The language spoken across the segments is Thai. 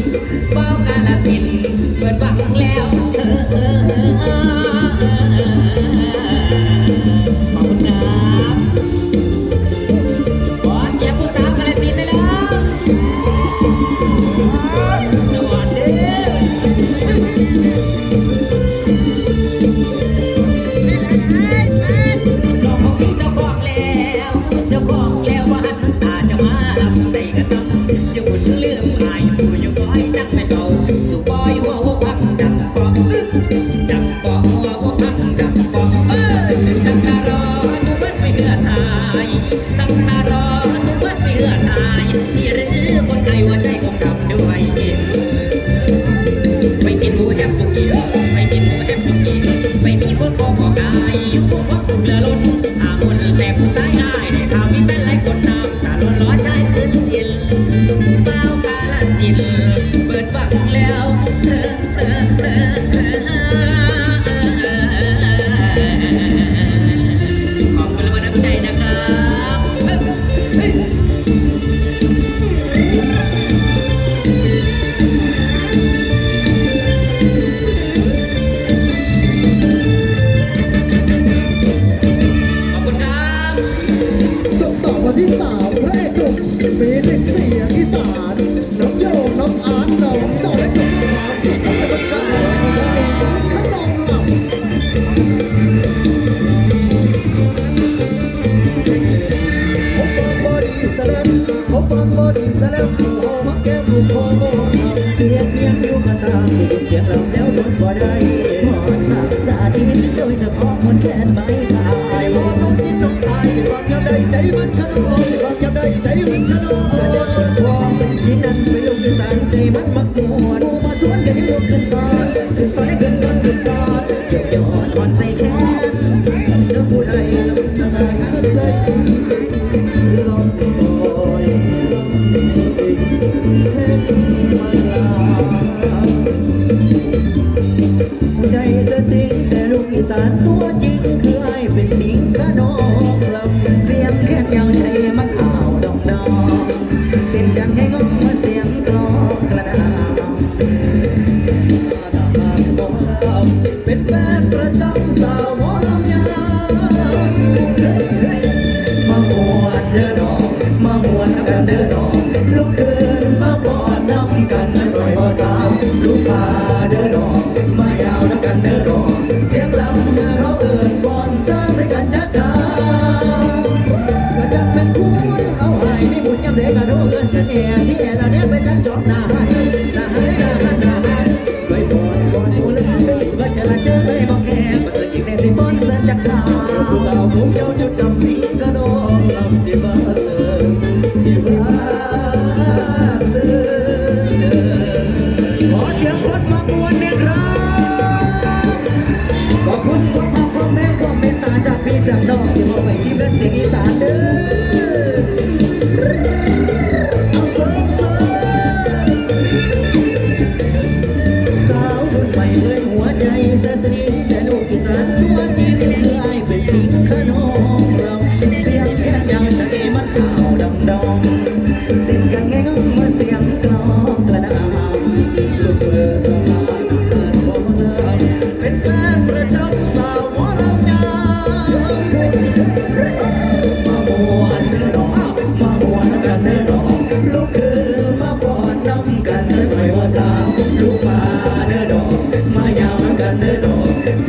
Wow. แล้วผู้โอมัแก้มผู้โเสียงเพียงรู้าตามเสียงเราแล้วลดบ่ได้หมอนสักสาธิตโดยเฉพาะคนแค้นไม้ เด้อดอก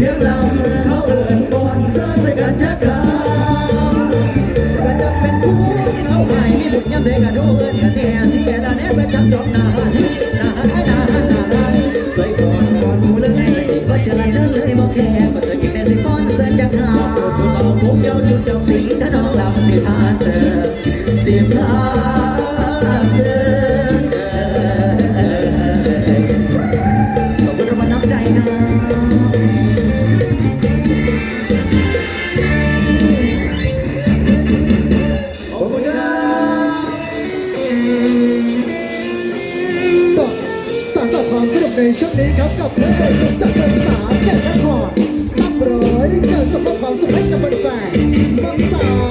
Você não ในช่วงนี้ครับกับเพลงจากภาษาแก่นครตั้งร้อยเกิดสมบัติความสุขให้กับแฟนๆมังสา